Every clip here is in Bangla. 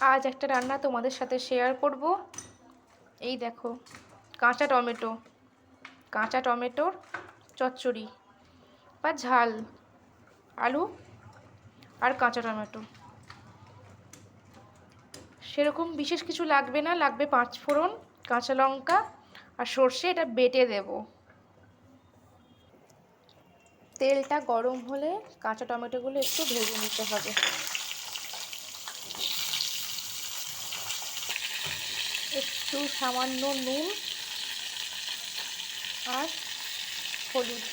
আজ একটা রান্না তোমাদের সাথে শেয়ার করব। এই দেখো, কাঁচা টমেটো, কাঁচা টমেটোর চচ্চড়ি বা ঝাল, আলু আর কাঁচা টমেটো। সেরকম বিশেষ কিছু লাগবে না, লাগবে পাঁচ ফোড়ন, কাঁচা লঙ্কা আর সর্ষে, এটা বেটে দেব। তেলটা গরম হলে কাঁচা টমেটোগুলো একটু ভেজে নিতে হবে। একটু সামান্য নুন আর হলুদ।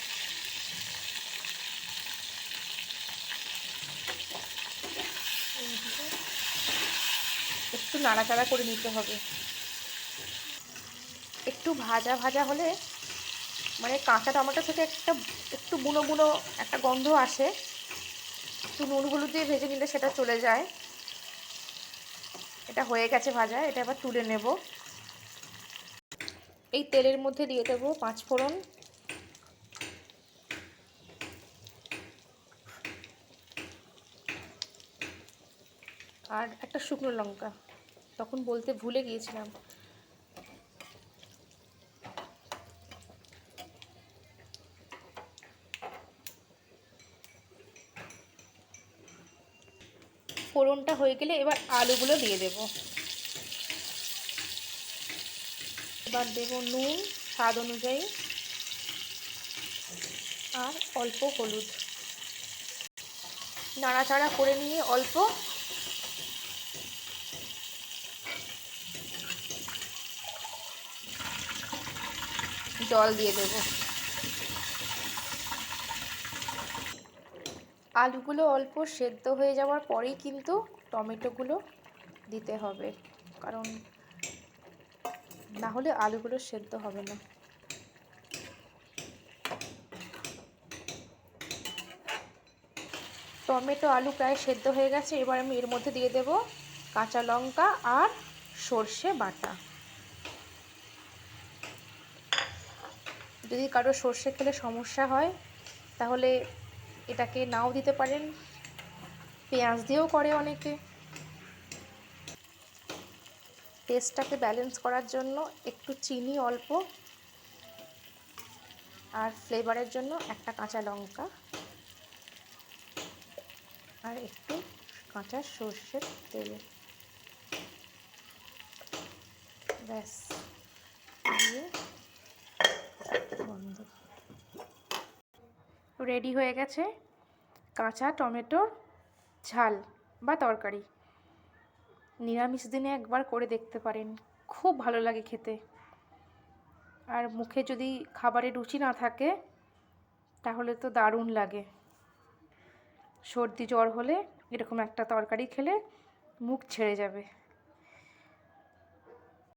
একটু নাড়াচাড়া করে নিতে হবে। একটু ভাজা ভাজা হলে মানে কাঁচা টমেটো থেকে একটা একটু বুনো বুনো একটা গন্ধ আসে। একটু নুন হলুদ দিয়ে ভেজে নিলে সেটা চলে যায়। এটা হয়ে গেছে ভাজা, এটা এবার তুলে নেব। এই তেলের মধ্যে দিয়ে দেবো পাঁচ ফোড়ন। আর একটা শুকনো লঙ্কা, তখন বলতে ভুলে গিয়েছিলাম। ফোড়নটা হয়ে গেলে এবার আলুগুলো দিয়ে দেব। এবার দেব নুন, স্বাদ অনুযায়ী। আর অল্প হলুদ। নাড়াচাড়া করে নিয়ে অল্প। জল দিয়ে দেব। আলুগুলো অল্প সেদ্ধ হয়ে যাওয়ার পরেই কিন্তু টমেটোগুলো দিতে হবে। কারণ না হলে আলুগুলো সেদ্ধ হবে না। টমেটো, আলু প্রায় সেদ্ধ হয়ে গেছে, এবার আমি এর মধ্যে দিয়ে দেব কাঁচা লঙ্কা আর সর্ষে বাটা। যদি কারও সর্ষে খেলে সমস্যা হয়, তাহলে এটাকে নাও দিতে পারেন। পেঁয়াজ দিয়েও করে অনেকে। টেস্টটাকে ব্যালেন্স করার জন্য একটু চিনি অল্প আর ফ্লেভারের জন্য একটা কাঁচা লঙ্কা আর একটু কাঁচা সর্ষের তেল। ব্যাস, দিয়ে বন্ধ। রেডি হয়ে গেছে কাঁচা টমেটোর ঝাল বা তরকারি। নিরামিষ দিনে একবার করে দেখতে পারেন। খুব ভালো লাগে খেতে। আর মুখে যদি খাবারে রুচি না থাকে, তাহলে তো দারুণ লাগে। সর্দি জ্বর হলে এরকম একটা তরকারি খেলে মুখ ছেড়ে যাবে।